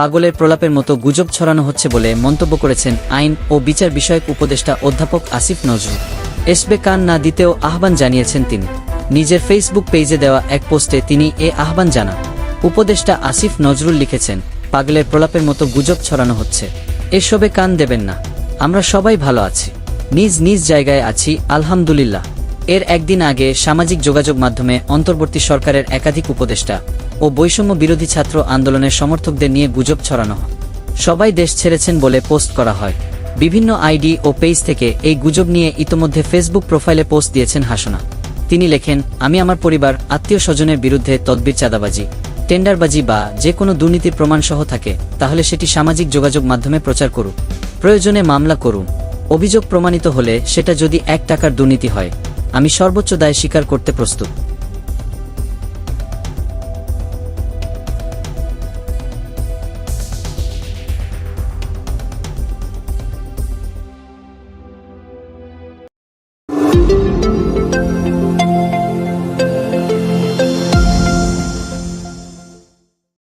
পাগলের প্রলাপের মতো গুজব ছড়ানো হচ্ছে বলে মন্তব্য করেছেন আইন ও বিচার বিষয়ক উপদেষ্টা অধ্যাপক আসিফ নজরুল। এসবে কান না দিতেও আহ্বান জানিয়েছেন তিনি। নিজের ফেসবুক পেজে দেওয়া এক পোস্টে তিনি এ আহ্বান জানান। উপদেষ্টা আসিফ নজরুল লিখেছেন, পাগলের প্রলাপের মতো গুজব ছড়ানো হচ্ছে। এসবে কান দেবেন না। আমরা সবাই ভালো আছি। নিজ নিজ জায়গায় আছি, আলহামদুলিল্লাহ। এর একদিন আগে সামাজিক যোগাযোগ মাধ্যমে অন্তর্বর্তী সরকারের একাধিক উপদেষ্টা ও বৈষম্য বিরোধী ছাত্র আন্দোলনের সমর্থকদের নিয়ে গুজব ছড়ানো হয়। সবাই দেশ ছেড়েছেন বলে পোস্ট করা হয়। বিভিন্ন আইডি ও পেজ থেকে এই গুজব নিয়ে ইতোমধ্যে ফেসবুক প্রোফাইলে পোস্ট দিয়েছেন হাসনা। তিনি লেখেন, আমি আমার পরিবার আত্মীয় স্বজনের বিরুদ্ধে তদবির চাঁদাবাজি, টেন্ডারবাজি বা যে কোনো দুর্নীতির প্রমাণ সহ থাকে, তাহলে সেটি সামাজিক যোগাযোগ মাধ্যমে প্রচার করুন। প্রয়োজনে মামলা করুন। অভিযোগ প্রমাণিত হলে সেটা যদি এক টাকার দুর্নীতি হয় আমি সর্বোচ্চ দায় স্বীকার করতে প্রস্তুত।